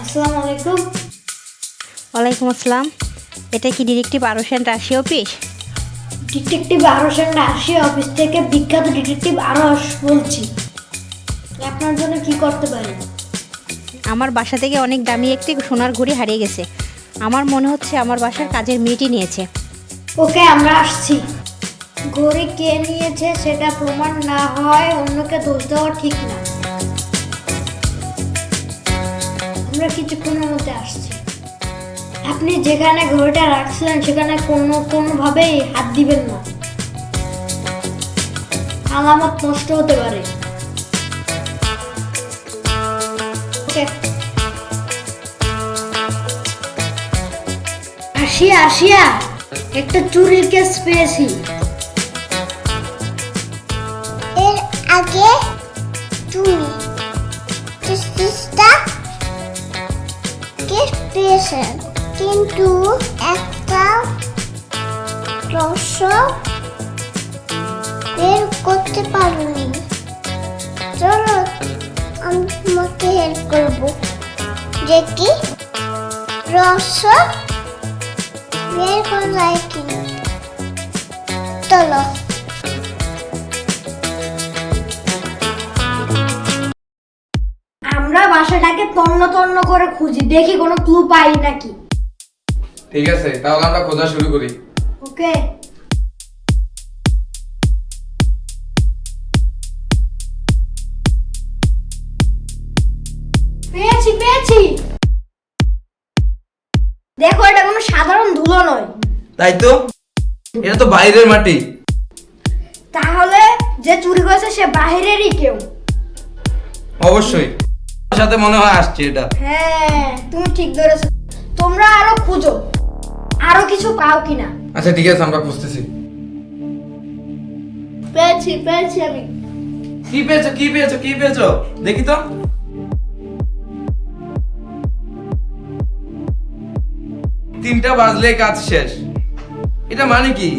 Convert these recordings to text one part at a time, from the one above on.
আসসালামু আলাইকুম। ওয়ালাইকুম আসসালাম। এটা কি ডিরেক্টিভ আরোশান রাশি অফিস ডিটেকটিভ আরসেন রাশিয়া অফিস থেকে বিখ্যাত ডিটেকটিভ আরস বলছি। আপনার জন্য কি করতে পারি? আমার বাসা থেকে অনেক দামি একটি সোনার ঘড়ি হারিয়ে গেছে। আমার মনে হচ্ছে আমার বাসার কাজের মেয়েটি নিয়েছে। ওকে আমরা আসছি। ঘড়ি কে নিয়েছে সেটা প্রমাণ না হয় অন্যকে দোষ দেওয়া ঠিক না। আমরা কিছুক্ষণের মধ্যে আসছি। আপনি যেখানে ঘড়িটা রাখছিলেন, সেখানে কোনো কোনোভাবেই হাত দিবেন না। আলামত নষ্ট হতে পারে। আসিয়া আসিয়া, একটা চুরির কেস পেয়েছি। এর আগে তুমি পেয়েছেন কিন্তু একটা রহস্য বের করতে পারোনি। চলো আমি তোমাকে হেল্প করব। যে কি? রহস্য বের করা যায় কিনা? চলো। আমরা বাসাটাকে তন্ন তন্ন করে খুঁজি দেখি কোনো ক্লু পাই নাকি। ঠিক আছে তাহলে আমরা খোঁজা শুরু করি। ওকে। পেয়েছি পেয়েছি। দেখো এটা কোনো সাধারণ ধুলো নয়। তাই তো? এটা তো বাইরের মাটি। তাহলে যে চুরি করেছে সে বাহিরেরই কেউ। অবশ্যই। সাথে মনে হয় আসছে এটা। হ্যাঁ তুমি ঠিক ধরেছো। তোমরা আরও খুঁজো। আরও কিছু পাও কিনা। আচ্ছা ঠিক আছে আমরা খুঁজতেছি। পেয়েছি পেয়েছি আমি। কি পেয়েছ কি পেয়েছ কি পেয়েছ? দেখি তো। তিনটা বাজলে কাজ শেষ। এটা মানে কি?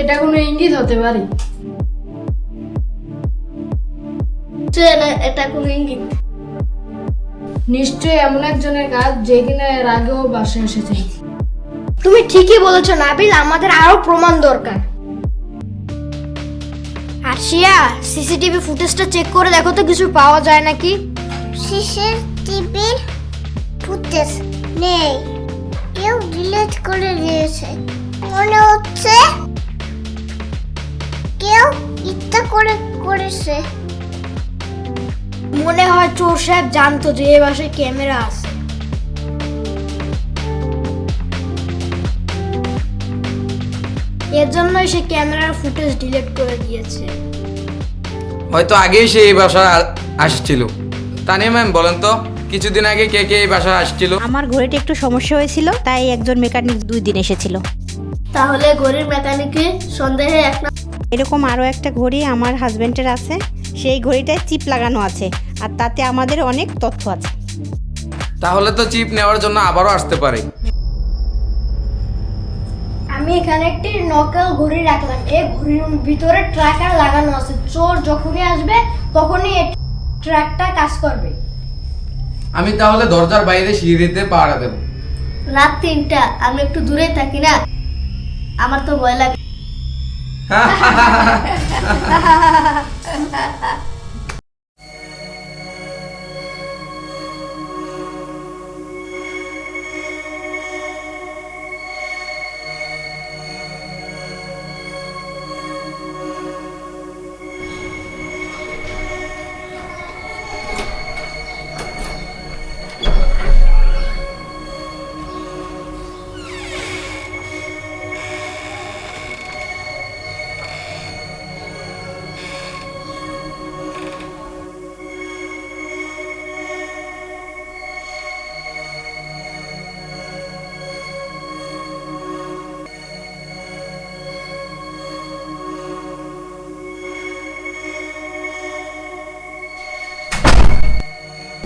এটা কোনো ইঙ্গিত হতে পারে। এটা কোনো ইঙ্গিত। নিশ্চয়ই এমন একজনের কাজ যে কিনা এর আগেও বাসায় এসেছে। তুমি ঠিকই বলেছ নাবিল আমাদের আরও প্রমাণ দরকার। আরশিয়া সিসিটিভি ফুটেজটা চেক করে দেখো তো কিছু পাওয়া যায় নাকি? শিশের টিভির ফুটেজ নেই। কেউ ডিলিট করে দিয়েছে। মনে হচ্ছে কেউ ইচ্ছা করে করেছে। মনে হয় চোর সাহেব জানতো যে এ বাসায় ক্যামেরা আছে। এর জন্যই সে ক্যামেরার ফুটেজ ডিলিট করে দিয়েছে। হয়তো আগেই সে এই বাসা আসছিল। তানিয়া ম্যাম বলেন তো কিছুদিন আগে কে কে এই বাসায় আসছিল? আমার ঘড়িটা একটু সমস্যা হয়েছিল তাই একজন মেকানিক দুই দিন এসেছিল। তাহলে ঘড়ির মেকানিকে সন্দেহে এক এরকম আরও একটা ঘড়ি আমার হাজব্যান্ডের আছে সেই ঘড়িটায় চিপ লাগানো আছে। আর তাতে আমাদের অনেক তথ্য আছে। তাহলে তো চিপ নেওয়ার জন্য আবারও আসতে পারে। আমি এখানে একটি নকল ঘড়ি রাখলাম। এই ঘড়ির ভিতরে ট্র্যাকার লাগানো আছে। চোর যখনই আসবে তখনই ট্র্যাকটা কাজ করবে। আমি তাহলে দরজার বাইরে সিঁড়িতে পাহারা দেবো। রাত তিনটা। আমি একটু দূরে থাকি না। আমার তো ভয় লাগে।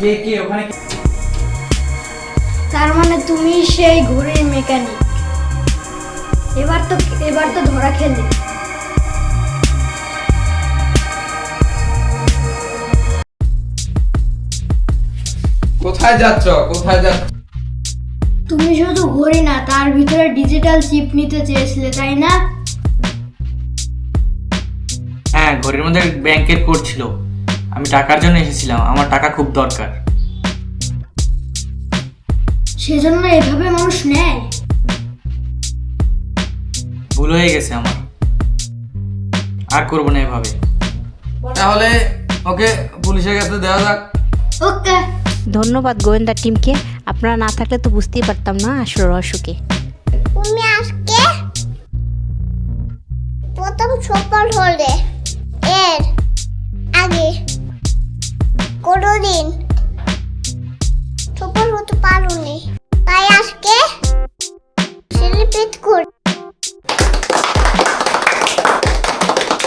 কে কে ওখানে তার মানে তুমি সেই ঘড়ির মেকানিক। এবার তো এবার তো ধরা খেলে। কোথায় যাচ্ছ? কোথায় যাচ্ছ? তুমি শুধু ঘড়ি না তার ভিতরে ডিজিটাল চিপ নিতে চেয়েছিলে তাই না? হ্যাঁ ঘরের মধ্যে ব্যাংকের কোড ছিল। আমি টাকার জন্য এসেছিলাম আমার টাকা খুব দরকার। সেজন্য এভাবে মানুষ নেয়? ভুল হয়ে গেছে আমার। আর করব না এভাবে। তাহলে ওকে পুলিশের কাছে দেওয়া যাক। ওকে। ধন্যবাদ গোয়েন্দা টিমকে। আপনারা না থাকলে তো বুঝতেই পারতাম না আসল রহস্যকে। তুমি আজকে প্রথম সফল হলে দিন। তোমার হতে পারো